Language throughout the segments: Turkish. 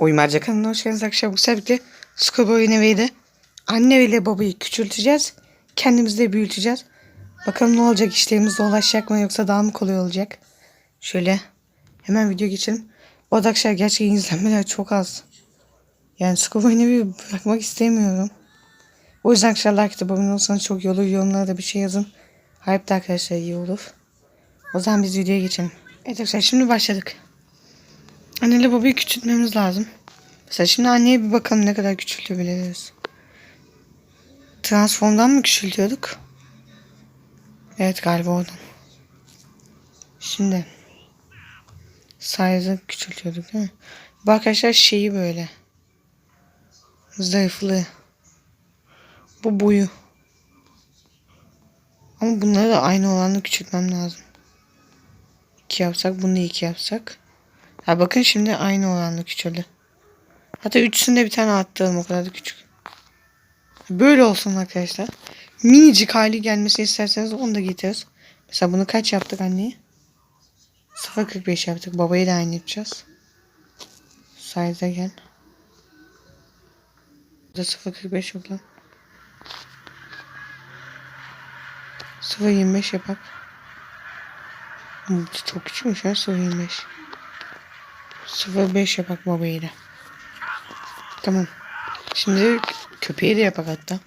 Uyumaca kanalına hoş geldiniz arkadaşlar. Bu sefer Schoolboy Neve'de anne ile babayı küçülteceğiz. Kendimizi de büyüteceğiz. Bakalım ne olacak işlerimiz dolaşacak mı yoksa daha mı kolay olacak? Şöyle hemen video geçelim. Bu arada arkadaşlar gerçekten izlenmeler çok az. Yani Schoolboy Neve'yi bırakmak istemiyorum. O yüzden arkadaşlar like atıp abone olursanız çok iyi olur. Yorumlara da bir şey yazın. Hype de arkadaşlar iyi olur. O zaman biz videoya geçelim. Evet arkadaşlar şimdi başladık. Anneyle babayı küçültmemiz lazım. Mesela şimdi anneye bir bakalım ne kadar küçültebiliriz. Transformdan mı küçültüyorduk? Evet galiba oradan. Şimdi size'ı küçültüyorduk değil mi? Bu arkadaşlar şeyi böyle. Zayıflığı. Bu boyu. Ama bunları da aynı olanla küçültmem lazım. 2 yapsak bunu da 2 yapsak. Ha bakın şimdi aynı oranla küçüldü. Hatta üçsünde bir tane attım o kadar da küçük. Böyle olsun arkadaşlar. Minicik hali gelmesini isterseniz onu da getiririz. Mesela bunu kaç yaptık anneye? 0.45 yaptık. Babayı da aynı yapacağız. Size'a gel. Burada 0.45 yok lan. 0.25 yapak. Bu Çok küçükmüş ya 0.25. 0.5 yapak babayı. Tamam. Şimdi köpeği de yapak hatta.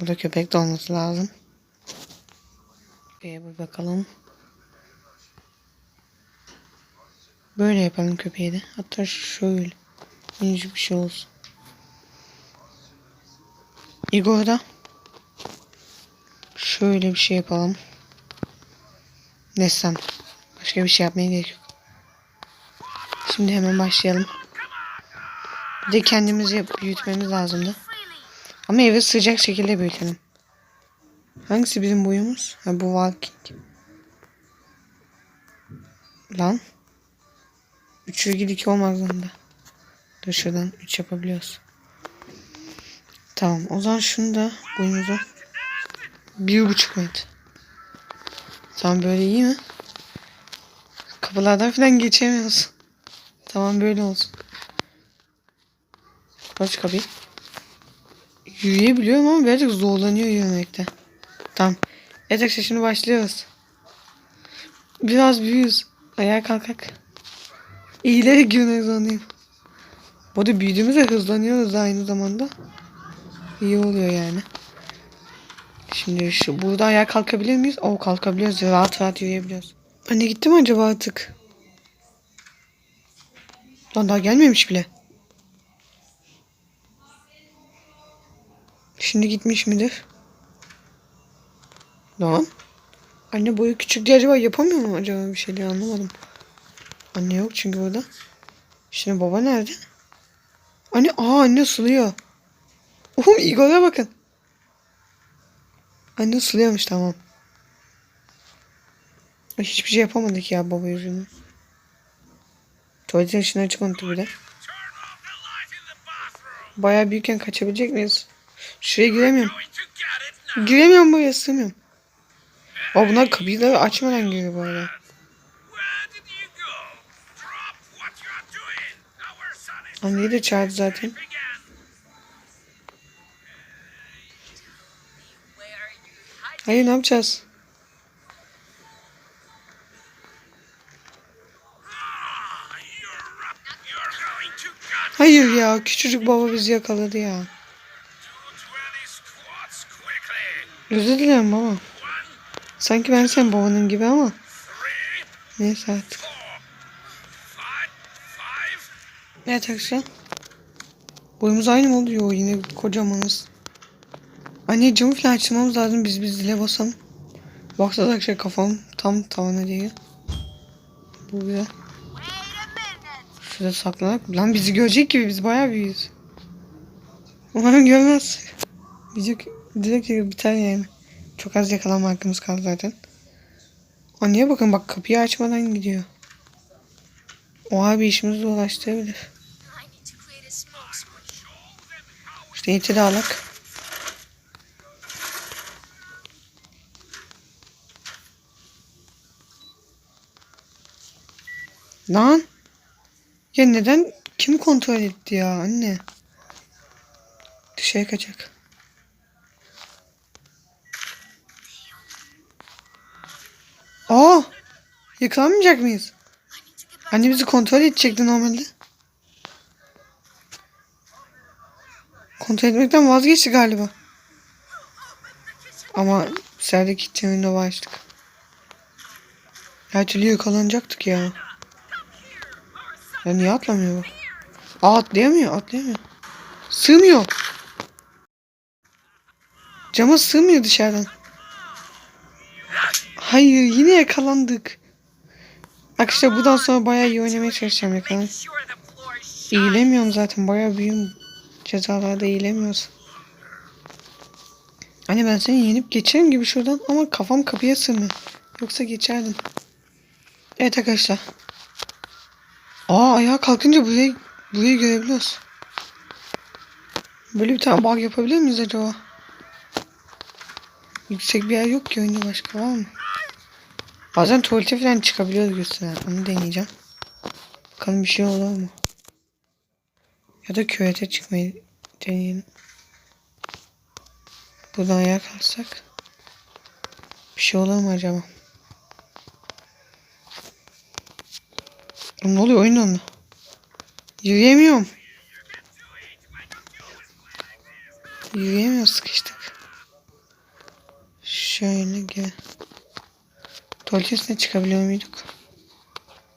Burada köpek de olması lazım. Köpeğe bir bakalım. Böyle yapalım köpeği de. Hatta şöyle. Minicik bir şey olsun. Igor'da şöyle bir şey yapalım. Desem. Başka bir şey yapmaya gerek yok. Şimdi hemen başlayalım. Bir de kendimizi yap- büyütmemiz lazımdı. Ama evi sıcak şekilde büyütelim. Hangisi bizim boyumuz? Ha bu walking. Lan. 3 virgül 2 olmak zorunda. Dur şuradan 3 yapabiliyoruz. Tamam o zaman şunu da boyumuzu bir buçuk metre. Tamam böyle iyi mi? Kapılardan falan geçemiyoruz. Tamam böyle olsun. Aç kapıyı. Yürüyebiliyorum ama birazcık zorlanıyor yürümekte. Tamam. Evet arkadaşlar şimdi başlıyoruz. Biraz büyüyüz. Ayağa kalkak. İyileri girmek zorundayım. Bu arada büyüdüğümüzde hızlanıyoruz aynı zamanda. İyi oluyor yani. Şimdi şu burada ayağa kalkabilir miyiz? O kalkabiliyoruz. Rahat rahat yürüyebiliyoruz. Anne gitti mi acaba artık? Lan daha gelmemiş bile. Şimdi gitmiş midir? Lan. Anne boyu küçük diye acaba yapamıyor mu acaba bir şey diye anlamadım. Anne yok çünkü burada. Şimdi baba nerede? Anne aa anne suluyor. Oğlum Igor'a bakın. Anne suluyormuş tamam. Hiçbir şey yapamadık ya baba yüzünden. Tuvaletin açık unuttu bir de. Bayağı büyükken kaçabilecek miyiz? Şuraya giremiyorum. Giremiyorum buraya sığmıyorum. Aa bunlar kapıyı da açmadan giriyor bu arada. Anneyi de çağırdı zaten. Hayır ne yapacağız? Küçücük baba bizi yakaladı ya. Özür dilerim baba. Sanki ben senin babanın gibi ama. Neyse artık. Evet arkadaşlar. Boyumuz aynı mı oluyor yine kocamanız. Anne camı falan açmamız lazım biz biz zile basalım. Baksana arkadaşlar kafam tam tavana değiyor. Bu güzel. Şurada saklanak. Lan bizi görecek gibi biz bayağı büyüyüz. Umarım görmez. Video direkt biter yani. Çok az yakalanma hakkımız kaldı zaten. Anneye bakın bak kapıyı açmadan gidiyor. O abi işimizi screen. İşte iti de. Lan. Ya neden Kim kontrol etti ya anne? Dışarı kaçak. Aa! Yakalanmayacak mıyız? Anne bizi kontrol edecekti normalde. Kontrol etmekten vazgeçti galiba. Ama serdeki window açtık. Her türlü yakalanacaktık ya. Ya niye atlamıyor? Aa atlayamıyor atlayamıyor. Sığmıyor. Cama sığmıyor dışarıdan. Hayır yine yakalandık. Arkadaşlar buradan sonra bayağı iyi oynamaya çalışacağım yakalan. İyilemiyorum zaten bayağı büyüğüm. Cezalarda iyilemiyoruz. Anne ben seni yenip geçerim gibi şuradan ama kafam kapıya sığmıyor. Yoksa geçerdim. Evet arkadaşlar. Aa ayağa kalkınca burayı, burayı görebiliyoruz. Böyle bir tane bug yapabilir miyiz acaba? Yüksek bir yer yok ki oyunda başka var mı? Bazen tuvalete falan çıkabiliyoruz gösteren. Onu deneyeceğim. Bakalım bir şey olur mu? Ya da küvete çıkmayı deneyelim. Buradan ayağa kalksak. Bir şey olur mu acaba? Ne oluyor oyun dondu. Yürüyemiyorum. Yürüyemiyor sıkıştık. Şöyle gel. Tuvalet üstüne çıkabiliyor muyduk?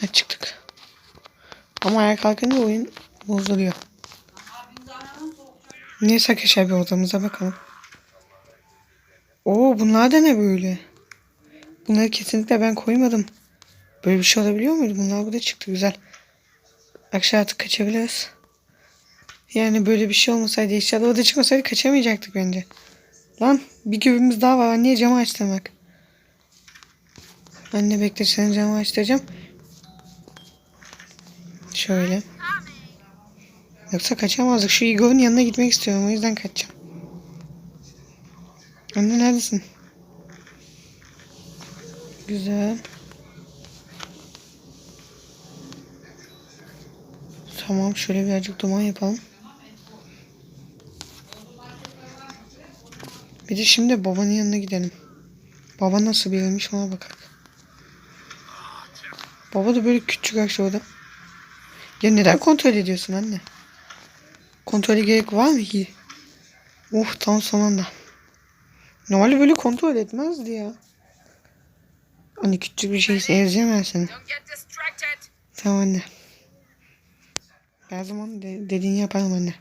Ha çıktık. Ama ayağa kalkınca oyun bozuluyor. Neyse arkadaşlar bir odamıza bakalım. Oo bunlar da ne böyle? Bunları kesinlikle ben koymadım. Böyle bir şey olabiliyor muydu? Bunlar burada çıktı güzel. Akşam artık kaçabiliriz. Yani böyle bir şey olmasaydı inşallah orada çıkmasaydı kaçamayacaktık bence. Lan bir gübümüz daha var. Anneye camı açtım bak. Anne bekle seni camı açtıracağım. Şöyle. Yoksa kaçamazdık. Şu Igor'un yanına gitmek istiyorum. O yüzden kaçacağım. Anne neredesin? Güzel. Tamam şöyle birazcık duman yapalım. Bir de şimdi babanın yanına gidelim. Baba nasıl biriymiş ona bakalım. Baba da böyle küçük aşağıda. Ya neden kontrol ediyorsun anne? Kontrole gerek var mı ki? Oh tam son anda. Normalde böyle kontrol etmezdi ya. Hani küçük bir şey ezeceğim ben seni. Tamam anne. Her zaman de, dediğini yaparım anne.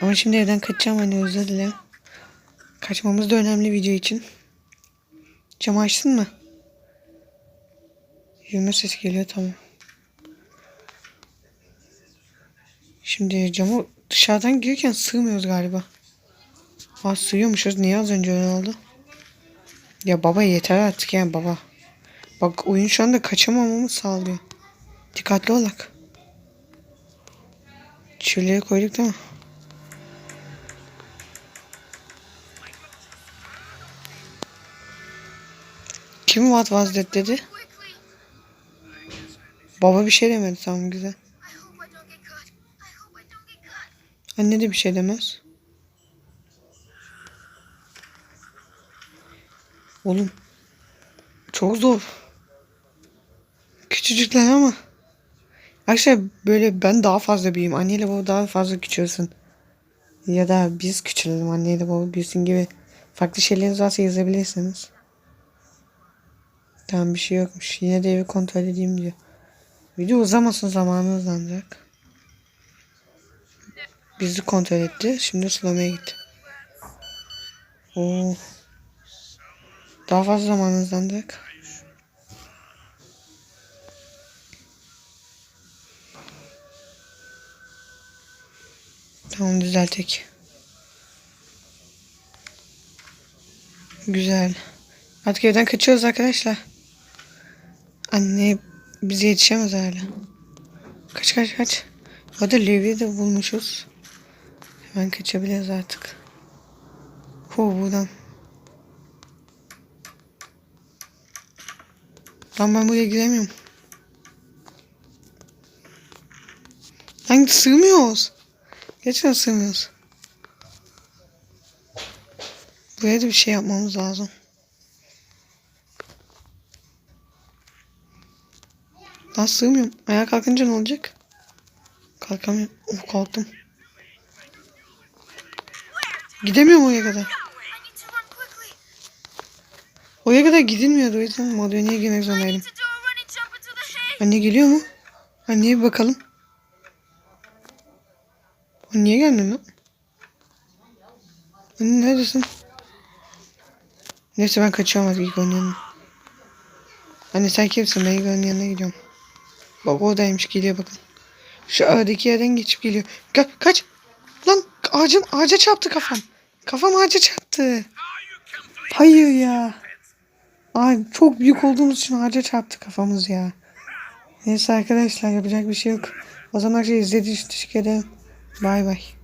Ama şimdi evden kaçacağım anne özür dilerim. Kaçmamız da önemli video için. Camı açtın mı? Yürüme sesi geliyor tamam. Şimdi camı dışarıdan girerken sığmıyoruz galiba. Aa sığıyormuşuz. Niye az önce öyle oldu? Ya baba yeter artık yani baba. Bak oyun şu anda kaçamamamı sağlıyor. Dikkatli olak. Çileği koyduk değil mi? Kim what was that dedi? Baba bir şey demedi tamam güzel. Anne de bir şey demez. Oğlum. Çok zor. Küçücükler ama. Arkadaşlar böyle ben daha fazla büyüğüm. Anneyle baba daha fazla küçülsün. Ya da biz küçülelim anneyle baba büyüsün gibi. Farklı şeyleriniz varsa yazabilirsiniz. Tamam bir şey yokmuş. Yine de evi kontrol edeyim diyor. Video uzamasın zamanı uzanacak. Bizi kontrol etti. Şimdi sulamaya gitti. Oo. Daha fazla zaman hızlandık. Tamam düzeltek. Güzel. Artık evden kaçıyoruz arkadaşlar. Anne bize yetişemez hala. Kaç kaç kaç. Da Levi'yi de bulmuşuz. Hemen kaçabiliriz artık. Hu buradan. Lan ben buraya giremiyorum. Hangi sığmıyoruz? Gerçekten sığmıyoruz. Buraya da bir şey yapmamız lazım. Daha sığmıyorum. Ayağa kalkınca ne olacak? Kalkamıyorum. Oh, kalktım. Gidemiyorum oraya kadar. Oraya kadar gidilmiyordu o yüzden Moderna'ya girmek zorundaydım. Anne geliyor mu? Anneye bir bakalım. Niye gelmiyor lan? Anne neredesin? Neyse ben kaçıyorum artık İlk onun yanına. Anne sen kimsin? Ben İlk onun yanına gidiyorum. Bak oradaymış geliyor bakın. Şu aradaki yerden geçip geliyor. Ka kaç! Lan ağacın ağaca çarptı kafam. Kafam ağaca çarptı. Hayır ya. Ay çok büyük olduğumuz için ağaca çarptı kafamız ya. Neyse arkadaşlar yapacak bir şey yok. O zaman şey izlediğiniz için teşekkür ederim. Bay bay.